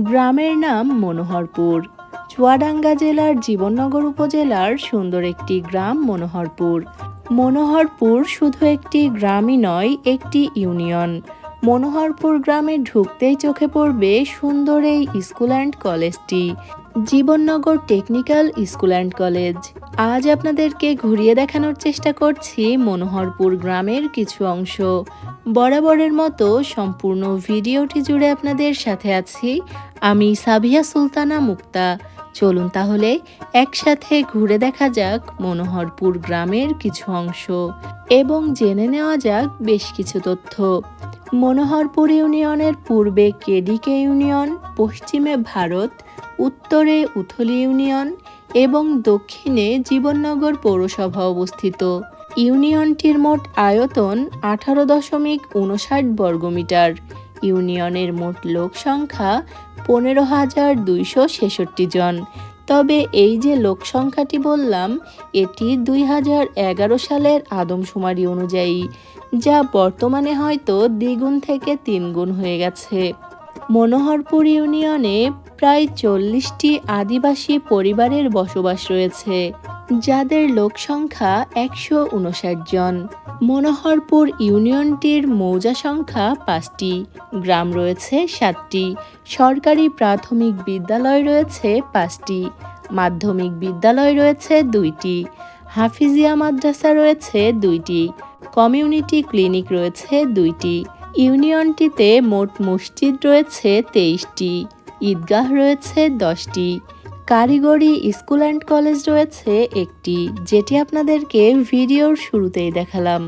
গ্রামের নাম মনোহরপুর। চুয়াডাঙ্গা জেলার জীবননগর উপজেলার সুন্দর একটি গ্রাম মনোহরপুর। মনোহরপুর শুধু একটি গ্রামই নয়, একটি ইউনিয়ন। মনোহরপুর গ্রামে ঢুকতেই চোখে পড়বে সুন্দর এই স্কুল অ্যান্ড কলেজটি। Jibannagar technical school and college. আজ আপনাদেরকে ঘুরিয়ে দেখানোর চেষ্টা করছি মনোহরপুর গ্রামের কিছু অংশ। বরাবরের মতো সম্পূর্ণ ভিডিওটি জুড়ে আপনাদের সাথে আছি আমি সাবিয়া সুলতানা মুক্তা। চলুন তাহলে একসাথে ঘুরে দেখা যাক মনোহরপুর গ্রামের কিছু অংশ এবং জেনে নেওয়া যাক বেশ কিছু তথ্য। মনোহরপুর ইউনিয়নের পূর্বে কেডিকে ইউনিয়ন, পশ্চিমে ভারত, উত্তরে উথলি ইউনিয়ন এবং দক্ষিণে জীবননগর পৌরসভা অবস্থিত। ইউনিয়নটির মোট আয়তন আঠারো দশমিক উনষাট বর্গমিটার। ইউনিয়নের মোট লোক সংখ্যা পনেরো হাজার দুইশো ছেষট্টি জন। তবে এই যে লোক সংখ্যাটি বললাম, এটি দুই হাজার এগারো সালের আদমশুমারি অনুযায়ী, যা বর্তমানে হয়তো দ্বিগুণ থেকে তিনগুণ হয়ে গেছে। মনোহরপুর ইউনিয়নে প্রায় চল্লিশটি আদিবাসী পরিবারের বসবাস রয়েছে। যাদের লোক সংখ্যা একশো উনষাট জন। মনোহরপুর ইউনিয়নটির মৌজা সংখ্যা পাঁচটি। গ্রাম রয়েছে সাতটি। সরকারি প্রাথমিক বিদ্যালয় রয়েছে পাঁচটি। মাধ্যমিক বিদ্যালয় রয়েছে দুইটি। হাফিজিয়া মাদ্রাসা রয়েছে দুইটি। কমিউনিটি ক্লিনিক রয়েছে দুইটি। ইউনিয়নটিতে মোট মসজিদ রয়েছে তেইশটি। ঈদগাহ রয়েছে দশটি। কারিগরি স্কুল অ্যান্ড কলেজ রয়েছে একটি, যেটি আপনাদেরকে ভিডিওর শুরুতেই দেখালাম।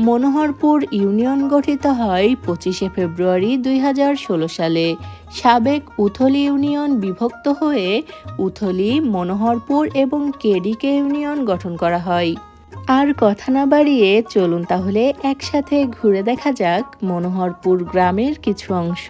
মনোহরপুর ইউনিয়ন গঠিত হয় পঁচিশে ফেব্রুয়ারি দুই হাজার ষোলো সালে। সাবেক উথলি ইউনিয়ন বিভক্ত হয়ে উথলি, মনোহরপুর এবং কেডিকে ইউনিয়ন গঠন করা হয়। আর কথা না বাড়িয়ে চলুন তাহলে একসাথে ঘুরে দেখা যাক মনোহরপুর গ্রামের কিছু অংশ।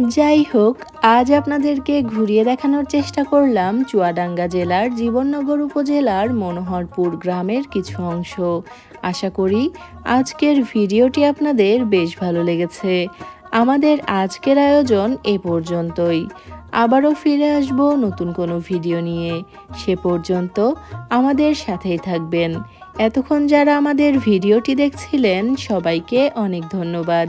যাই হোক, আজ আপনাদেরকে ঘুরিয়ে দেখানোর চেষ্টা করলাম চুয়াডাঙ্গা জেলার জীবননগর উপজেলার মনোহরপুর গ্রামের কিছু অংশ। আশা করি আজকের ভিডিওটি আপনাদের বেশ ভালো লেগেছে। আমাদের আজকের আয়োজন এ পর্যন্তই। আবারও ফিরে আসব নতুন কোনো ভিডিও নিয়ে। সে পর্যন্ত আমাদের সাথেই থাকবেন। এতক্ষণ যারা আমাদের ভিডিওটি দেখছিলেন, সবাইকে অনেক ধন্যবাদ।